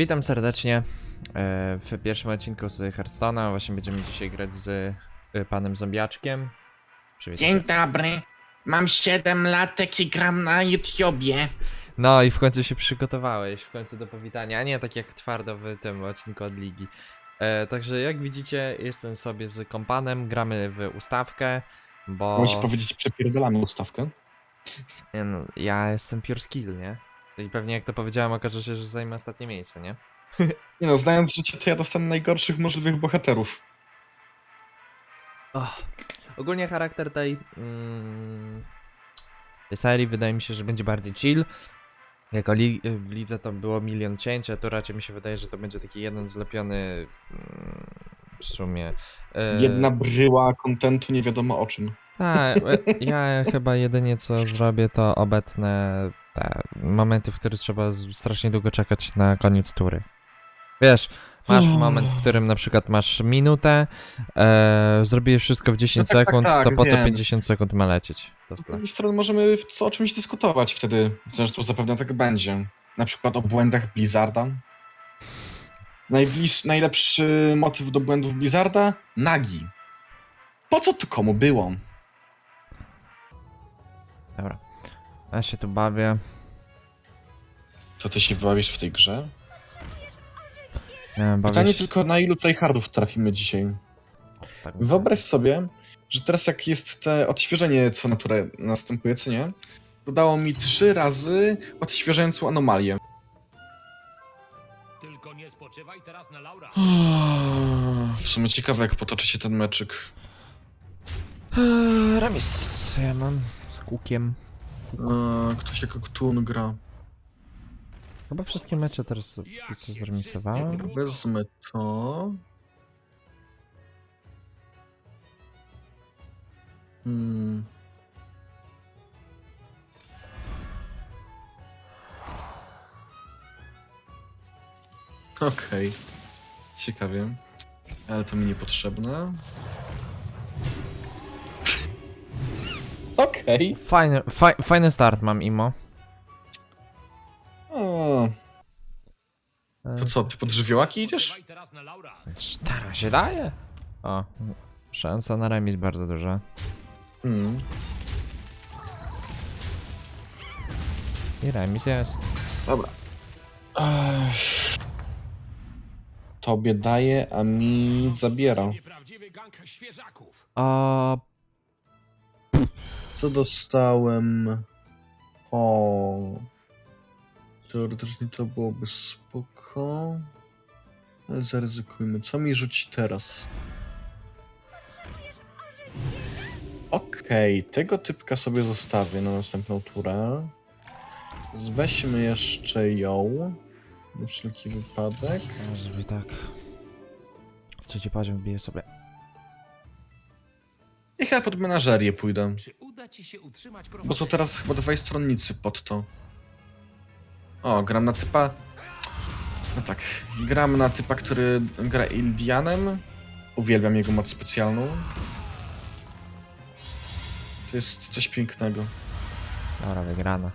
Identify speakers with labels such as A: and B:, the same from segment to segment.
A: Witam serdecznie e, w pierwszym odcinku z Hearthstone'a. Właśnie będziemy dzisiaj grać z e, panem Zombiaczkiem. Przywitaj.
B: Dzień dobry. Mam 7 latek i gram na YouTubie.
A: No i w końcu się przygotowałeś, w końcu do powitania, a nie tak jak twardo w tym odcinku od ligi. E, także jak widzicie, jestem sobie z kompanem, gramy w ustawkę, bo
C: Musi powiedzieć, przepierdolamy ustawkę.
A: nie no, ja jestem pure skill, nie? I pewnie jak to powiedziałem, okaże się, że zajmę ostatnie miejsce, nie?
C: Nie no, znając życie, to ja dostanę najgorszych możliwych bohaterów.
A: Och. Ogólnie charakter tej, mm, tej serii wydaje mi się, że będzie bardziej chill. Jako li w lidze to było milion cięć, a tu raczej mi się wydaje, że to będzie taki jeden zlepiony mm, w sumie. e,
C: Jedna bryła kontentu nie wiadomo o czym.
A: Tak, e, ja chyba jedynie co zrobię to obetnę te momenty, w których trzeba z- strasznie długo czekać na koniec tury. Wiesz, masz moment, w którym na przykład masz minutę, e, zrobiłeś wszystko w 10
C: No tak, tak,
A: sekund,
C: tak,
A: to po co
C: wiem.
A: 50 sekund ma lecieć? To
C: Z drugiej strony możemy w co, o czymś dyskutować wtedy. Zresztą zapewne tak będzie. Na przykład o błędach Blizzarda. Najbliż, najlepszy motyw do błędów Blizzarda? Nagi. Po co to komu było?
A: Dobra. Ja się tu bawię.
C: Co ty się bawisz w tej grze?
A: Nie, bawię
C: Pytanie
A: się,
C: tylko na ilu tryhardów trafimy dzisiaj.
A: tak,
C: Wyobraź sobie, że teraz jak jest te odświeżenie co naturę następuje, co nie? Dodało mi trzy razy odświeżającą anomalię.
D: Tylko nie spoczywaj teraz na laurach.
C: W sumie ciekawe jak potoczy się ten meczyk.
A: Eee, Remis ja mam z kukiem.
C: Eee, ktoś jako Ktun gra.
A: Chyba wszystkie mecze teraz co zremisowałem.
C: Wezmę to. Hmm. Okej. Ciekawie. Ale to mi niepotrzebne. Okej.
A: Fajny, faj, fajny start mam, Imo.
C: To co, ty pod żywiołaki idziesz?
A: Stara się daje. O, szansa na remis bardzo duża.
C: Hmm.
A: I remis jest.
C: Dobra. Ech. Tobie daje, a mi zabiera.
D: Nieprawdziwy gang świeżaków.
A: O,
C: Co dostałem? O. Teoretycznie to byłoby spoko. Ale zaryzykujmy. Co mi rzuci teraz? Okej, tego typka sobie zostawię na następną turę. Weźmy jeszcze ją. Na wszelki wypadek.
A: żeby tak. Trzeci poziom bije sobie.
C: I chyba pod menażerię pójdę.
D: Czy uda ci się utrzymać
C: Bo co
D: prowadzenie?
C: teraz chyba dwaj stronnicy pod to. O, gram na typa. No tak, gram na typa, który gra Ildianem. Uwielbiam jego moc specjalną. To jest coś pięknego.
A: Dobra, wygrana.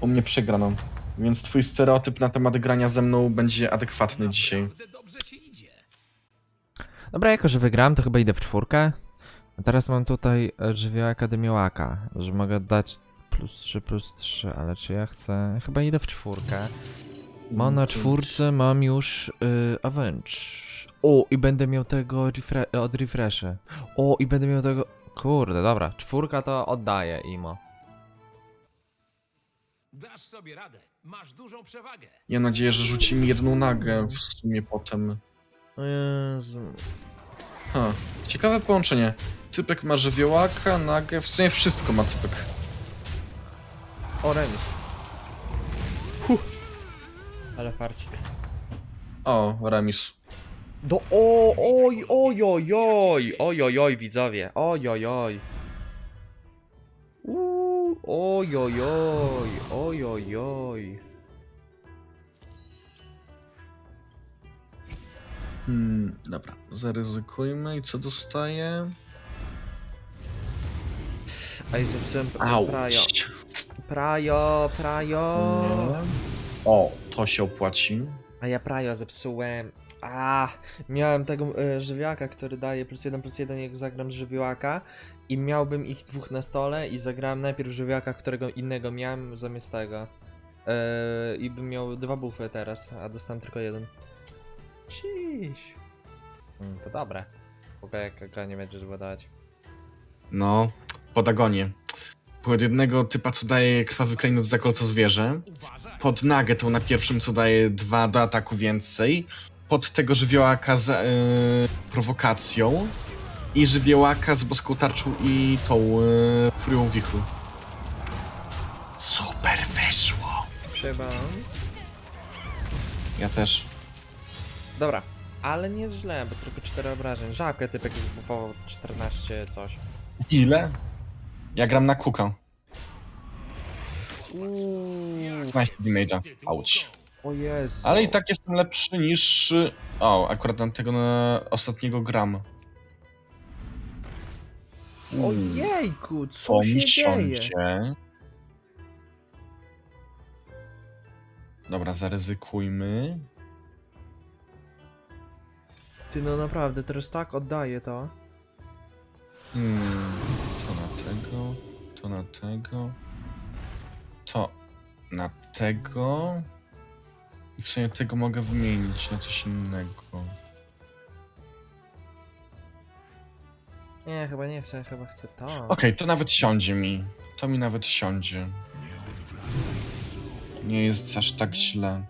C: U mnie przegrano. Więc twój stereotyp na temat grania ze mną będzie adekwatny dzisiaj.
D: Naprawdę.
A: Dobra, jako że wygrałem, to chyba idę w czwórkę. A teraz mam tutaj e, żywioł akademiołaka, że mogę dać plus 3, plus 3, ale czy ja chcę... Chyba idę w czwórkę. Bo na czwórce mam już y, Avenge. O, i będę miał tego refre od refreshy. O, i będę miał tego... Kurde, dobra, czwórka to oddaję, Imo.
D: Dasz sobie radę. Masz dużą przewagę.
C: Ja mam nadzieję, że rzuci mi jedną nagę w sumie potem.
A: O Jezu.
C: Ha, ciekawe połączenie. Typek ma żywiołaka, nagę, w sumie wszystko ma typek.
A: O, remis. Huh. Ale farcik.
C: O, remis.
A: Do o, oj, oj, oj, oj, oj, oj, oj, widzowie, oj, oj, oj. Uuu, oj, oj, oj, oj, oj, oj.
C: Hmm, dobra, zaryzykujmy i co dostaję?
A: A i zepsułem
C: Auć.
A: prajo. Prajo, prajo.
C: Nie. O, to się opłaci.
A: A ja prajo zepsułem. A, miałem tego żywiołaka, który daje plus 1 plus 1 jak zagram z żywiołaka i miałbym ich dwóch na stole i zagrałem najpierw żywiołaka, którego innego miałem zamiast tego. E, I bym miał dwa bufy teraz, a dostałem tylko jeden. Ciś. Mm, to dobre. Mogę jak nie będziesz wydawać.
C: No, pod agonie. Pod jednego typa, co daje krwawy klejnot za kolco zwierzę. Pod nagetą na pierwszym, co daje dwa do ataku więcej. Pod tego żywiołaka z e, prowokacją. I żywiołaka z boską tarczą i tą e, furią wichru. Super wyszło!
A: Trzeba.
C: Ja też.
A: Dobra, ale nie jest źle, bo tylko 4 obrażeń. Żabkę typek zbufował 14 coś.
C: Ile? Ja gram na kuka.
A: Uuu,
C: 15 damage'a. Auć.
A: o Jezu.
C: Ale i tak jestem lepszy niż... y, O, akurat na tego na ostatniego gram.
A: Ojejku, co
C: Po
A: się dzieje?
C: miesiącie. Dobra, zaryzykujmy.
A: Ty no naprawdę, teraz tak oddaję to.
C: Hmm, to na tego, to na tego, to na tego. I w sumie tego mogę wymienić na coś innego.
A: Nie, chyba nie chcę, chyba chcę to.
C: Okej, to nawet siądzie mi. To mi nawet siądzie. Nie jest aż tak źle.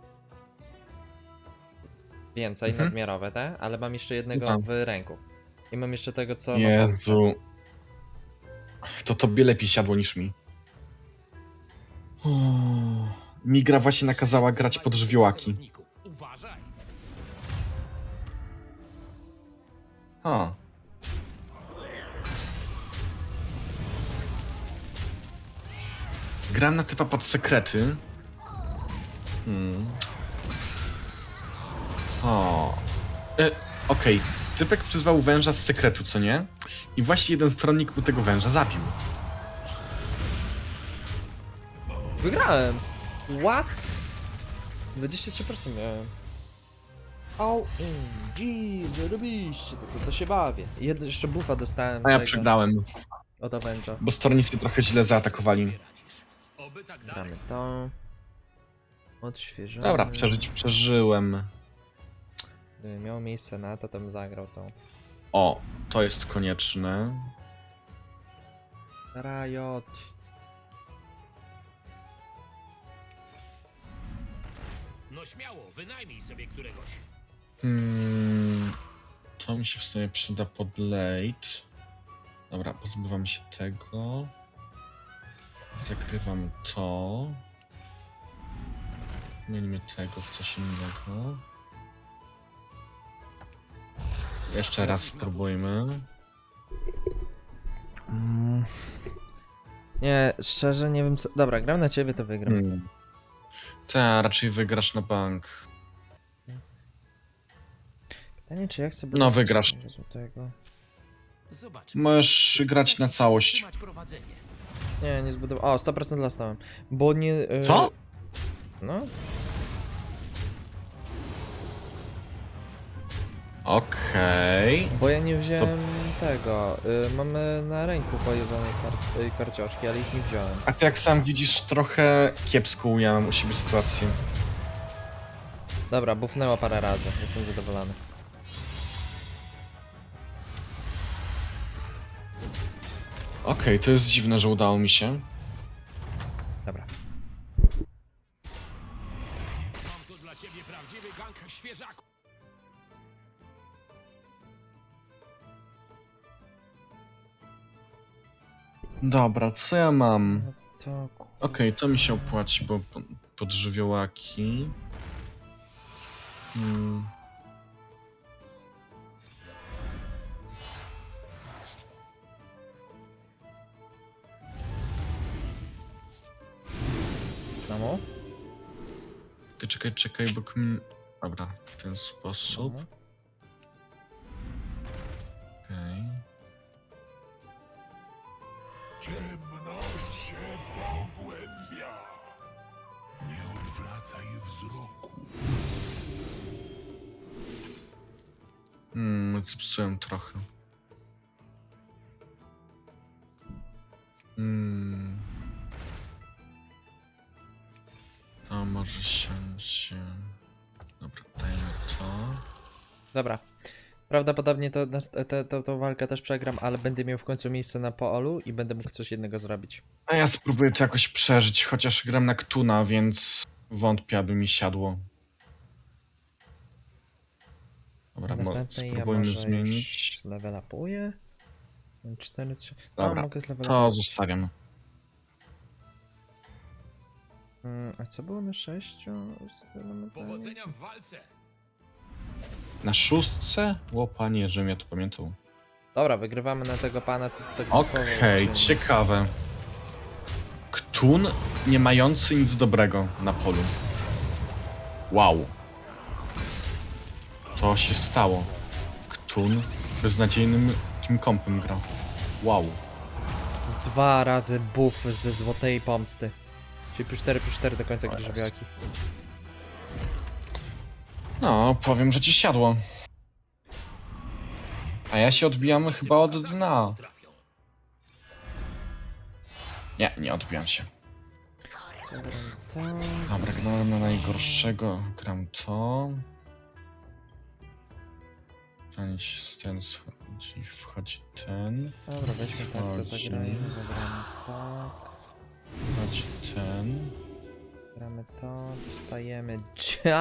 A: Więcej,
C: Mhm.
A: nadmiarowe te, ale mam jeszcze jednego
C: Tak.
A: w ręku. I mam jeszcze tego, co...
C: Jezu. To tobie lepiej siadło niż mi. O, mi gra właśnie nakazała grać pod żywiołaki.
D: Celowniku. Uważaj!
C: A. Gram na typa pod sekrety. Hmm. O. E, Okej. Typek przyzwał węża z sekretu, co nie? I właśnie jeden stronnik mu tego węża zabił.
A: Wygrałem! What? 23% miałem. OMG, zarobiście, to, to się bawię. Jedno, jeszcze buffa dostałem
C: A ja
A: tego,
C: przegrałem,
A: od Aveng'a.
C: bo stronnicy trochę źle zaatakowali.
D: Tak.
A: Gramy to. Odświeżamy.
C: Dobra, przeżyć przeżyłem.
A: Gdyby miało miejsce na to, to bym zagrał tą.
C: O, to jest konieczne.
A: Riot.
D: No śmiało, wynajmij sobie któregoś.
C: Hmm, to mi się w sumie przyda pod late. Dobra, pozbywam się tego. Zakrywam to. Zmienimy tego w coś innego. Jeszcze raz spróbujmy.
A: Mm. Nie, szczerze nie wiem co... Dobra, gram na ciebie, to wygram.
C: Hmm. Ta, raczej wygrasz na bank.
A: Pytanie, czy ja chcę...
C: No, wygrasz. Możesz grać na całość.
D: Trzymać prowadzenie.
A: Nie, nie zbudował. O, 100% dostałem. Bo nie... y,
C: Co?
A: No,
C: Okej.
A: bo ja nie wziąłem tego. Y, mamy na ręku pojebanej kar y, karcioczki, ale ich nie wziąłem.
C: A ty jak sam widzisz, trochę kiepsko ujęłem u siebie sytuację.
A: Dobra, buffnęło parę razy. Jestem zadowolony.
C: Okej, to jest dziwne, że udało mi się.
A: Dobra.
D: Mam tu dla ciebie prawdziwy gang świeżaków.
C: Dobra, co ja mam?
A: To... ku-
C: Okej, to mi się opłaci, bo po- pod żywiołaki. Hmm.
A: Samo?
C: Czekaj, czekaj, czekaj, bo... kmin- Dobra, w ten sposób.
A: No.
D: Ciemność się pogłębia. Nie odwracaj
C: Hmm, zepsułem trochę. Hmm. To może siąść. Dobra, dajmy to.
A: Dobra. Prawdopodobnie to, te- to, tą walkę też przegram, ale będę miał w końcu miejsce na poolu i będę mógł coś jednego zrobić.
C: A ja spróbuję to jakoś przeżyć, chociaż gram na Ktuna, więc wątpię, aby mi siadło. Dobra,
A: Następnej ja
C: spróbujmy
A: może
C: zmienić.
A: level upuję. 4, 3.
C: Dobra,
A: A, mogę level
C: To zostawiam.
A: Mm, A co było na 6?
D: Powodzenia w walce!
C: Na szóstce? O panie, żebym ja to pamiętał.
A: Dobra, wygrywamy na tego pana, co tak
C: Okej, ciekawe. Ktun nie mający nic dobrego na polu. Wow. To się stało. Ktun beznadziejnym team kompem gra. Wow.
A: Dwa razy buff ze złotej pomsty. Czyli plus 4 plus 4 do końca gry.
C: No, powiem, że ci siadło. A ja się odbijam chyba od dna. Nie, nie odbijam się. Dobra, gram na najgorszego. Gram to. Ten, ten schodzi, wchodzi ten.
A: Dobra, weźmy tak, to zagrajmy, zagramy tak.
C: Wchodzi ten.
A: Gramy to, dostajemy.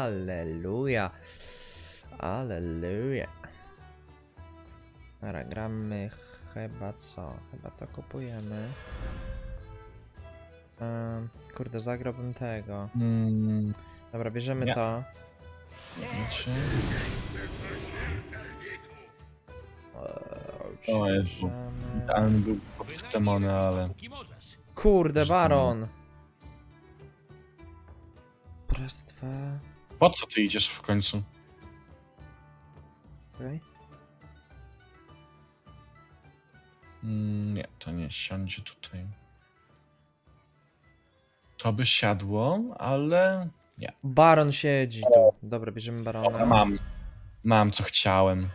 A: Aleluja. Aleluja. Dobra, gramy chyba co? Chyba to kupujemy. Ym, kurde, zagrałbym tego.
C: Mm,
A: Dobra, bierzemy
C: Nie.
A: to. Eee,
C: O Jezu. Idealny był demony, ale...
A: Kurde, baron! Bractwa.
C: Po co ty idziesz w końcu?
A: Okej.
C: Mm, nie, to nie siądzie tutaj. To by siadło, ale...
A: Baron siedzi tu. Dobra, bierzemy barona.
C: Mam. Mam, co chciałem.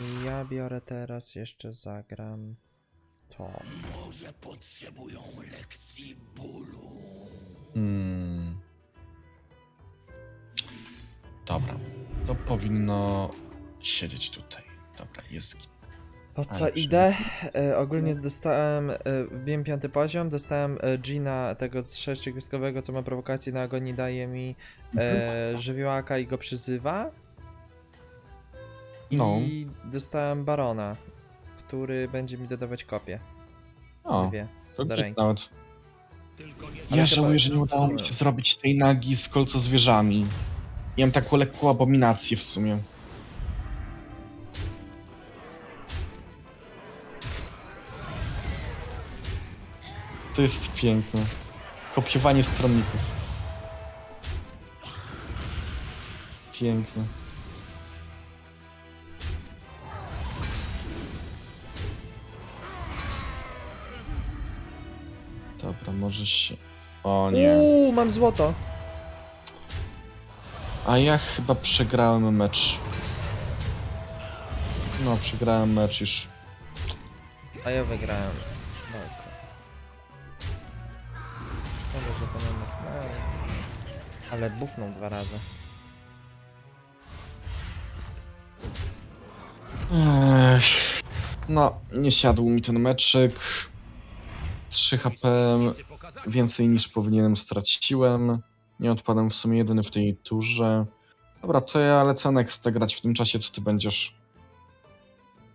A: I ja biorę teraz, jeszcze zagram to.
D: Może potrzebują lekcji bólu.
C: Hmm. Dobra. To powinno siedzieć tutaj. Dobra, jest git.
A: Po co
C: Ale
A: idę? E, ogólnie dostałem, e, wbiłem piąty poziom, dostałem e, Gina tego z sześciogwiazdkowego, co ma prowokację na agonii, daje mi e, żywiołaka i go przyzywa.
C: No.
A: I dostałem Barona, który będzie mi dodawać kopię.
C: O,
A: Dwie.
C: to
A: do ręki. Ale
C: Ja
A: chyba-
C: żałuję, że nie udało mi się zrobić tej nagi z kolcozwierzami. Miałem taką lekką abominację w sumie. To jest piękne. Kopiowanie stronników. Piękne. Dobra, może się... O nie.
A: Uuu, mam złoto!
C: A ja chyba przegrałem mecz. No, przegrałem mecz już.
A: A ja wygrałem. Dobra. Szkoda, że to nie machnąłem. Ale bufnął dwa razy.
C: Ech. No, nie siadł mi ten meczyk. 3 HP. Więcej niż powinienem straciłem. Nie odpadłem w sumie jedyny w tej turze. Dobra, to ja lecę Nextę grać w tym czasie, co ty będziesz.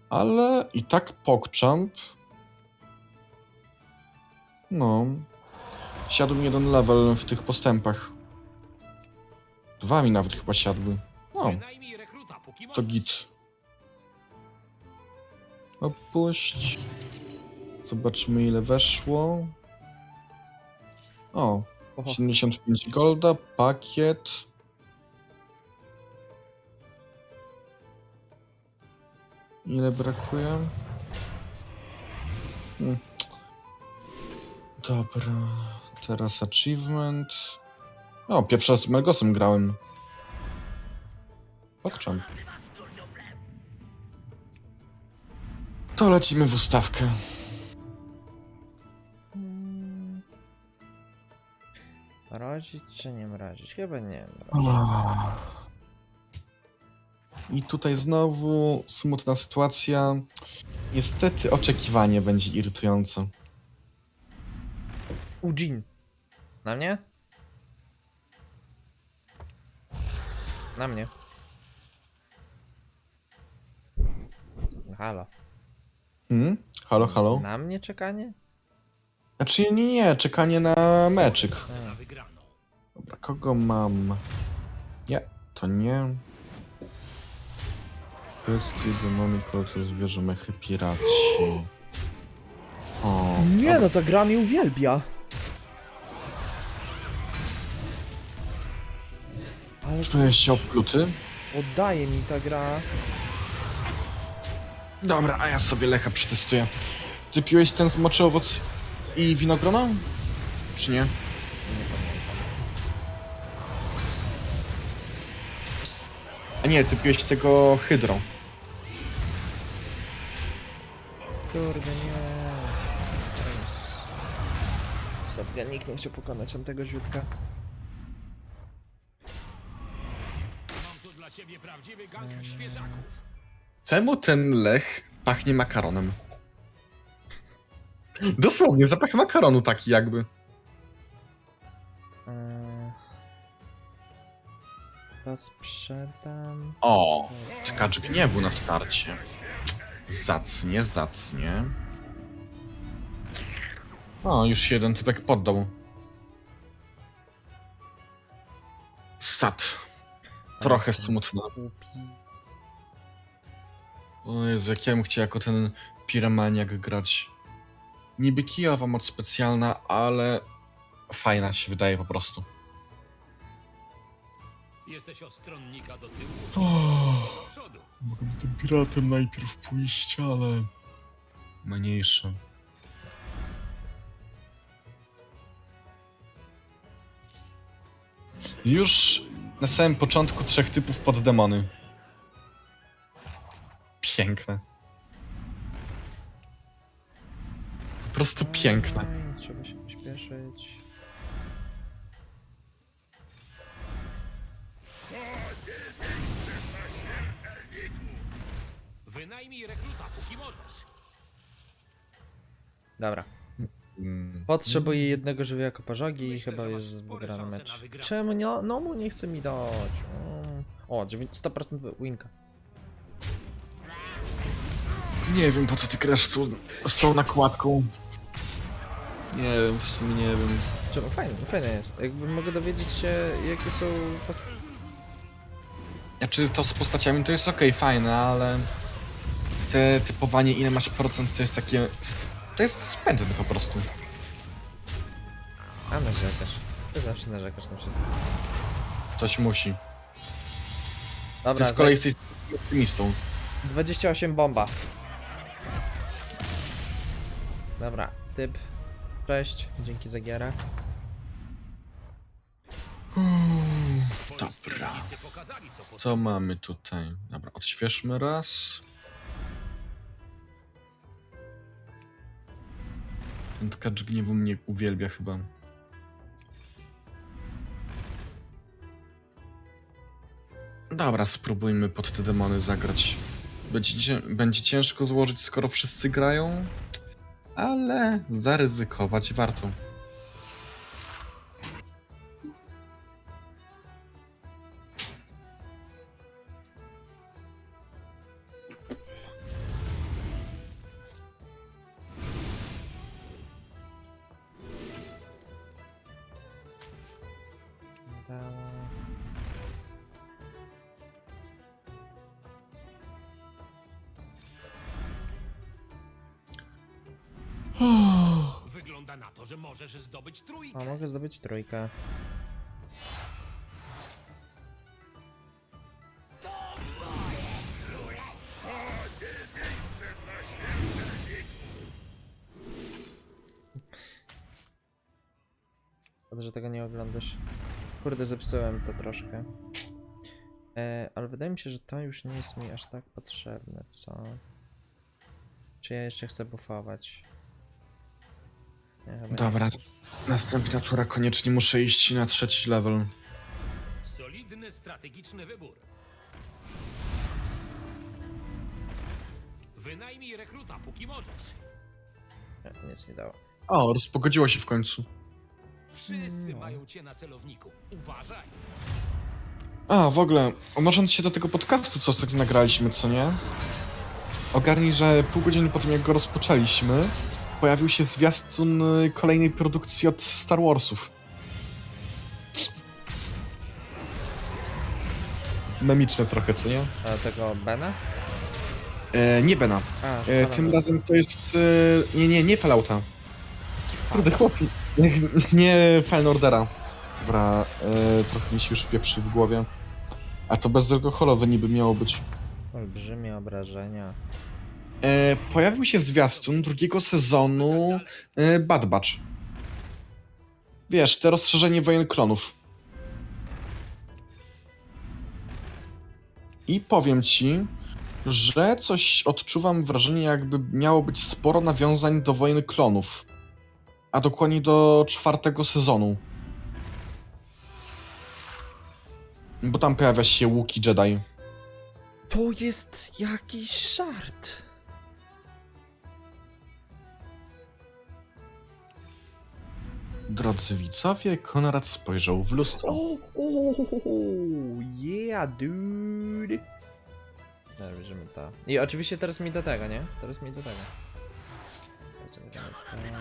C: Ale i tak PogChamp. No. Siadł jeden level w tych postępach. Dwa mi nawet chyba siadły. No, to git. Opuść. Zobaczmy ile weszło. O,
A: Oho.
C: 75 golda, pakiet. Ile brakuje? Hmm. Dobra, teraz achievement. O, pierwszy raz z Melgosem grałem. Pokczam. To lecimy w ustawkę.
A: Mrozić czy nie mrozić? Chyba nie.
C: I tutaj znowu smutna sytuacja. Niestety oczekiwanie będzie irytujące.
A: Ujin. Na mnie? Na mnie. Halo.
C: Hmm? Halo, halo?
A: Na mnie czekanie?
C: Znaczy nie, nie, czekanie na meczyk. Dobra, kogo mam? Nie, to nie. Bestie, demony, kolce, zwierzę, mechy, piraci. O,
A: Nie no, ta gra mnie uwielbia. Ale
C: czuję się opluty.
A: oddaje mi ta gra.
C: Dobra, a ja sobie Lecha przetestuję. Ty piłeś ten smoczy owoc i winogrona? Czy nie? A nie, ty piłeś tego hydro.
A: Kurde, nie. Ostatnio nikt nie chciał pokonać tamtego ziutka.
D: Mam tu dla ciebie prawdziwy gang świeżaków.
C: Czemu ten Lech pachnie makaronem? Dosłownie, zapach makaronu taki jakby.
A: Eee... To sprzedam.
C: O, tkacz gniewu na starcie. Zacnie, zacnie. O, już się jeden typek poddał. Sad. Trochę smutno. O Jezu, jak ja bym chciał jako ten piramaniak grać. Niby kijowa moc specjalna, ale fajna się wydaje po prostu.
D: Jesteś od stronnika do tyłu,
C: O,
D: do przodu.
C: mogę tym piratem najpierw pójść, ale... Mniejsze. Już na samym początku trzech typów pod demony. Piękne. Po prostu piękne.
A: Trzeba się pośpieszyć.
D: Wynajmij rekruta, póki możesz.
A: Dobra.
C: Mm.
A: Potrzebuję jednego żywiołaka pożogi i
D: Myślę,
A: chyba
D: że masz
A: jest
D: spore
A: wygrany
D: szanse
A: mecz.
D: na wygraną.
A: Czemu nie? No mu nie chce mi dać. Mm. O, dziewięć- 100% winka.
C: Nie wiem po co ty grasz tu z tą nakładką. Nie wiem, w sumie nie wiem.
A: Czemu? Fajne, fajne jest. Jakby mogę dowiedzieć się, jakie są post...
C: Znaczy to z postaciami to jest okej, fajne, ale te typowanie ile masz procent to jest takie... To jest spędne po prostu.
A: A, narzekasz. Ty zawsze narzekasz na wszystko.
C: Ktoś musi.
A: Dobra,
C: Ty z kolei
A: za-
C: jesteś optymistą.
A: 28 bomba. Dobra, typ. Cześć, dzięki za gierę.
C: Dobra.
D: Co
C: mamy tutaj? Dobra, odświeżmy raz. Ten tkacz gniewu mnie uwielbia chyba. Dobra, spróbujmy pod te demony zagrać. Będzie, będzie ciężko złożyć, skoro wszyscy grają, ale zaryzykować warto.
D: Wygląda na to, że możesz zdobyć
A: A
D: trójkę.
A: mogę zdobyć trójkę. Szkoda, że tego nie oglądasz. Kurde, zepsułem to troszkę. E, ale wydaje mi się, że to już nie jest mi aż tak potrzebne, co? Czy ja jeszcze chcę buffować? Nie,
C: Dobra, następna tura koniecznie muszę iść na trzeci level.
D: Solidny, strategiczny wybór. Wynajmij rekruta, póki możesz.
A: Nie, nic nie dało.
C: O, rozpogodziło się w końcu.
D: Wszyscy mają cię na celowniku. Uważaj.
C: A, w ogóle, odnosząc się do tego podcastu, co ostatnio nagraliśmy, co nie? Ogarnij, że pół godziny po tym, jak go rozpoczęliśmy, pojawił się zwiastun y, kolejnej produkcji od Star Warsów. Memiczne trochę, co nie?
A: A tego Bena?
C: E, nie Bena.
A: A,
C: E, tym razem to jest... E, nie, nie, nie Fallouta. Kurde, chłopie. Nie, nie Fallen Ordera. Dobra, e, trochę mi się już pieprzy w głowie. A to bezalkoholowe niby miało być.
A: Olbrzymie obrażenia.
C: E, pojawił się zwiastun drugiego sezonu e, Bad Batch. Wiesz, te rozszerzenie wojen klonów. I powiem ci, że coś odczuwam wrażenie, jakby miało być sporo nawiązań do wojen klonów. A dokładnie do czwartego sezonu. Bo tam pojawia się Łuki Jedi.
A: To jest jakiś żart.
C: Drodzy widzowie, Konrad spojrzał w lustro.
A: Oh, oh, yeah, dude. Dobra, bierzemy to. I oczywiście teraz mi do tego, nie? Teraz mi do tego. Teraz bierzemy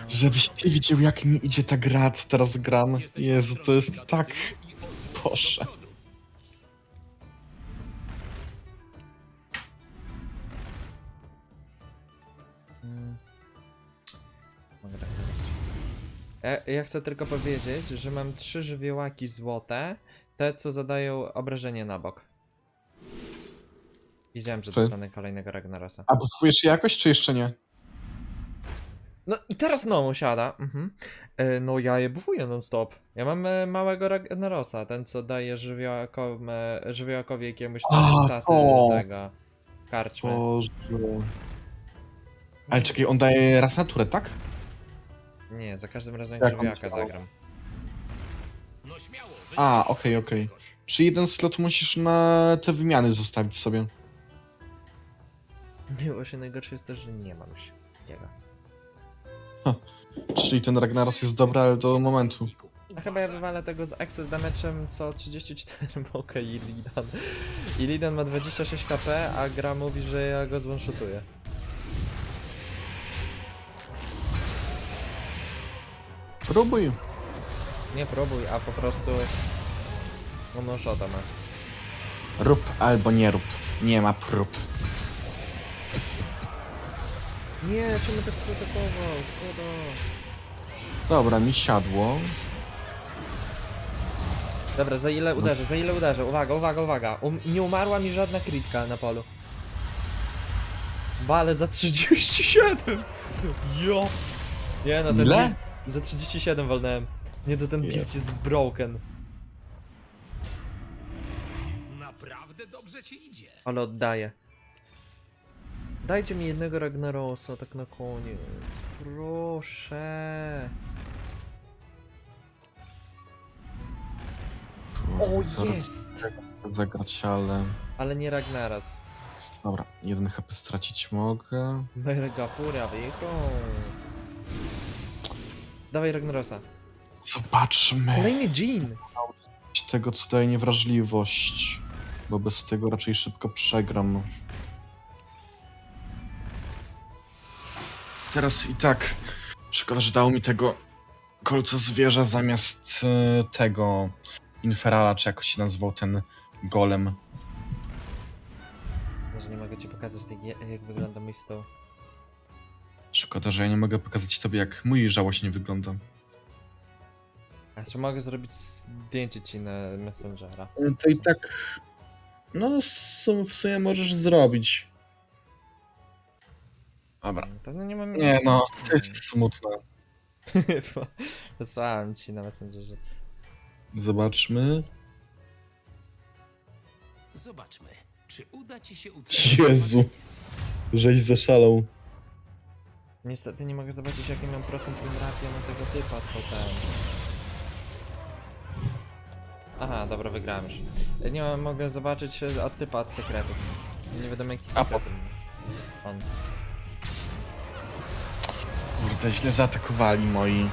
A: to.
C: Żebyś ty widział, jak mi idzie ta gra, co teraz gram. Jezu, to jest
D: do
C: tak... Boże.
D: do.
A: Mm. Ja, ja chcę tylko powiedzieć, że mam trzy żywiołaki złote, te co zadają obrażenie na bok. Widziałem, że
C: Ty?
A: dostanę kolejnego Ragnarosa.
C: A buffujesz je jakoś, czy jeszcze nie?
A: No i teraz znowu siada. Mhm. E, no ja je bufuję non stop. Ja mam e, małego Ragnarosa, ten co daje żywiołakom, e, żywiołakowi jakiemuś
C: A,
A: tam staty
C: to.
A: tego. Karczmy.
C: Boże. Ale czekaj, on daje raz naturę, tak?
A: Nie, za każdym razem
C: Jak
A: jak
C: on
A: żywiołaka
C: działa?
A: zagram.
D: No śmiało.
C: A, okej, okej.
D: kogoś.
C: Czy jeden slot musisz na te wymiany zostawić sobie?
A: Nie, właśnie najgorsze jest też, że nie mam już jego.
C: Czyli ten Ragnaros jest dobry, ale do momentu.
A: A chyba ja wywalę tego z Access Damage'em co 34 moka i Lidan. I Lidan ma 26 HP, a gra mówi, że ja go zwanshotuję.
C: Próbuj.
A: Nie próbuj, a po prostu... No no shota ma.
C: Rób albo nie rób. Nie ma prób.
A: Nie, czemu tak protokował? Szkoda.
C: Dobra, mi siadło.
A: Dobra, za ile uderzę, za ile uderzę? Uwaga, uwaga, uwaga. Um, nie umarła mi żadna kritka na polu. Bale za 37! Jo! Nie no, ten
C: Ile?
A: Za 37 walnąłem. Nie, to ten
C: Jest.
A: jest broken.
D: Naprawdę dobrze ci idzie.
A: Ale oddaję. Dajcie mi jednego Ragnarosa tak na koniec. Proszę. O,
C: Zaraz
A: jest!
C: Zagrać, ale...
A: Ale nie Ragnaros.
C: Dobra, jeden HP stracić mogę.
A: Mega furia, wieko. Dawaj Ragnarosa.
C: Zobaczmy.
A: Kolejny Jean!
C: tego, co daje niewrażliwość. Bo bez tego raczej szybko przegram. Teraz i tak. Szkoda, że dał mi tego kolca zwierza zamiast e, tego Inferala, czy jak się nazywał ten golem.
A: Może nie mogę ci pokazać tej, gie- jak wygląda mój stół.
C: Szkoda, że ja nie mogę pokazać tobie, jak mój żałośnie wygląda.
A: A czy mogę zrobić zdjęcie ci na Messengera?
C: To i tak. No, w sumie możesz zrobić. Dobra.
A: Pewno nie mam
C: Nie no, to jest smutne.
A: Wysłałem ci na Messengerze.
C: Zobaczmy.
D: Zobaczmy, czy uda ci się utrzymać...
C: Jezu. Żeś zaszalał.
A: Niestety nie mogę zobaczyć jaki mam procent unrapia na tego typa, co ten. Aha, dobra, wygrałem już. Nie mam- mogę zobaczyć e, od typa od sekretów. Nie wiadomo jaki
C: A,
A: sekret. On.
C: Kurde, źle zaatakowali moi.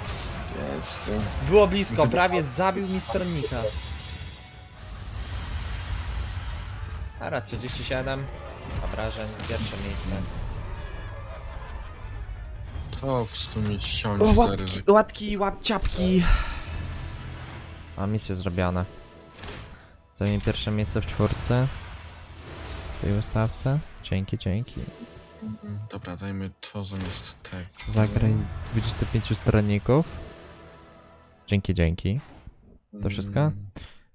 C: Jezu.
A: Było blisko, prawie zabił mi stronnika. Ara 37 obrażeń, pierwsze miejsce.
C: To w sumie
A: O,
C: za
A: łapki,
C: ryzyko.
A: łatki, łapciapki. A misja zrobiona. Zajmie pierwsze miejsce w czwórce. W tej ustawce. Dzięki, dzięki.
C: Mm, Dobra, dajmy to zamiast tego.
A: Zagraj 25 stronników. Dzięki, dzięki. To wszystko?
C: Mm,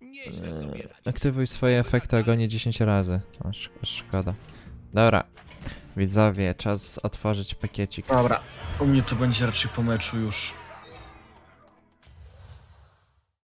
D: Nieźle sobie
A: Eee,
D: radzisz.
A: Aktywuj swoje efekty ogólnie 10 razy. O, sz- szkoda. Dobra. Widzowie, czas otworzyć pakiecik.
C: Dobra, u mnie to będzie raczej po meczu już.